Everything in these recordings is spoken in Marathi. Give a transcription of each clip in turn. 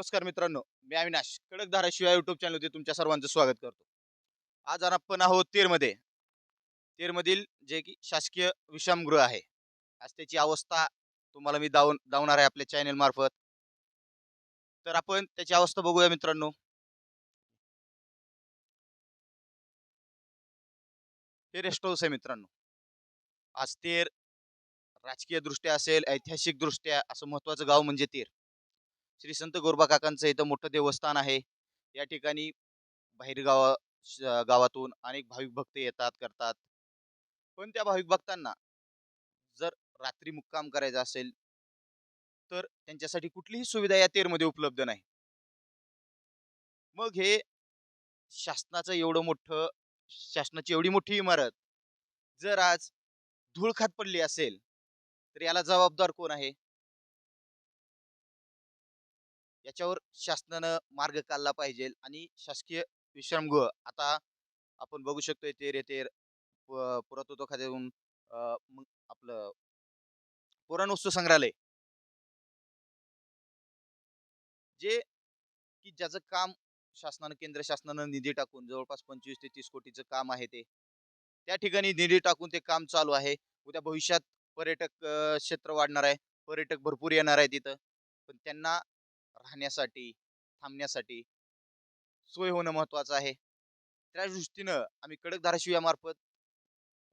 नमस्कार मित्रांनो मी अविनाश कडक धाराशिवाय युट्यूब चॅनलमध्ये तुमच्या सर्वांचं स्वागत करतो. आज आपण आहोत तेरमध्ये. तेरमधील जे की शासकीय विश्रामगृह आहे. आज त्याची अवस्था तुम्हाला मी दावून दावणार आहे आपल्या चॅनल मार्फत. तर आपण त्याची अवस्था बघूया मित्रांनो. हे रेस्ट हाऊस आहे मित्रांनो. आज तेर राजकीय दृष्ट्या असेल ऐतिहासिक दृष्ट्या असं महत्वाचं गाव म्हणजे तेर. श्री संत गोरबा काकांचं इथं मोठं देवस्थान आहे. या ठिकाणी बाहेर गावा गावातून अनेक भाविक भक्त येतात करतात. पण त्या भाविक भक्तांना जर रात्री मुक्काम करायचा असेल तर त्यांच्यासाठी कुठलीही सुविधा या तेरमध्ये उपलब्ध नाही. मग हे शासनाचं एवढं मोठं शासनाची एवढी मोठी इमारत जर आज धूळखात पडली असेल तर याला जबाबदार कोण आहे? याच्यावर शासनानं मार्ग काढला पाहिजे आणि शासकीय विश्रामगृह आता आपण बघू शकतो तेर येते पुरातत्व खात्यातून आपलं मग आपलं पुराणवस्तू संग्रहालय. जे की ज्याचं काम शासनानं केंद्र शासनानं निधी टाकून जवळपास पंचवीस ते तीस कोटीचं काम आहे ते. त्या ठिकाणी निधी टाकून ते काम चालू आहे. उद्या भविष्यात पर्यटक क्षेत्र वाढणार आहे. पर्यटक भरपूर येणार आहे तिथं. पण त्यांना राहण्यासाठी थांबण्यासाठी सोय होणं महत्त्वाचं आहे. त्या दृष्टीनं आम्ही कडक धाराशिव यामार्फत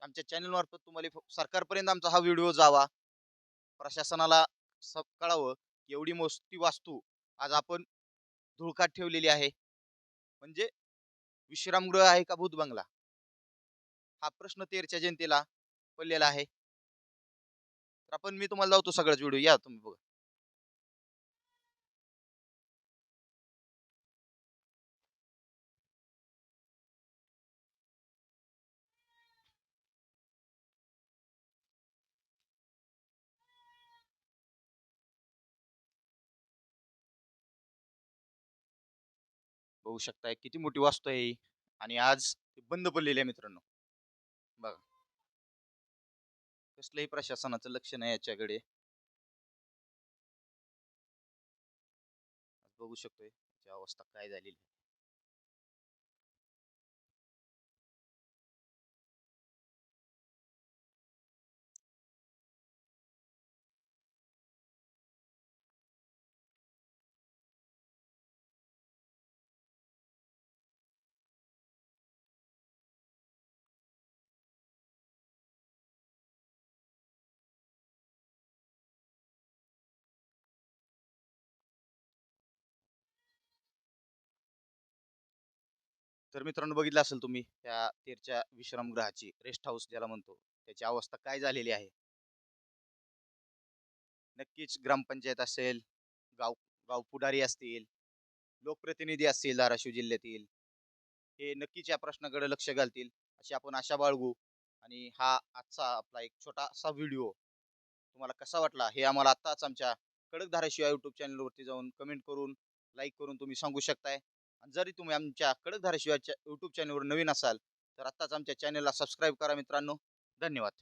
आमच्या चॅनलमार्फत तुम्हाला फ- सरकारपर्यंत आमचा हा व्हिडिओ जावा. प्रशासनाला स- कळावं एवढी मोस्ती वास्तू आज आपण धुळकात ठेवलेली आहे. म्हणजे विश्रामगृह आहे का भूत बंगला? हा प्रश्न तेरच्या जनतेला पडलेला आहे. तर आपण मी तुम्हाला लावतो सगळ्याच व्हिडिओ. या तुम्ही बघा. बघू शकताय किती मोठी वास्तू आहे आणि आज बंद पडलेली आहे मित्रांनो. बघा. कसलंही प्रशासनाचं लक्ष नाही याच्याकडे. बघू शकतोय अवस्था काय झालेली तर मित्रांनो बघितलं असेल तुम्ही त्या तेरच्या विश्रामगृहाची रेस्ट हाऊस ज्याला म्हणतो त्याची अवस्था काय झालेली आहे? नक्कीच ग्रामपंचायत असेल गाव गाव पुढारी असतील लोकप्रतिनिधी असतील धाराशिव जिल्ह्यातील हे नक्कीच या प्रश्नाकडे लक्ष घालतील अशी आपण आशा बाळगू. आणि हा आजचा आपला एक छोटासा व्हिडिओ तुम्हाला कसा वाटला हे आम्हाला आत्ताच आमच्या कडक धाराशिव युट्यूब चॅनलवरती जाऊन कमेंट करून लाईक करून तुम्ही सांगू शकताय. आणि जरी तुम्ही आमच्या कडक धाराशिवाच्या यूट्यूब चॅनलवर नवीन असाल तर आत्ताच आमच्या चॅनलला सबस्क्राईब करा मित्रांनो. धन्यवाद.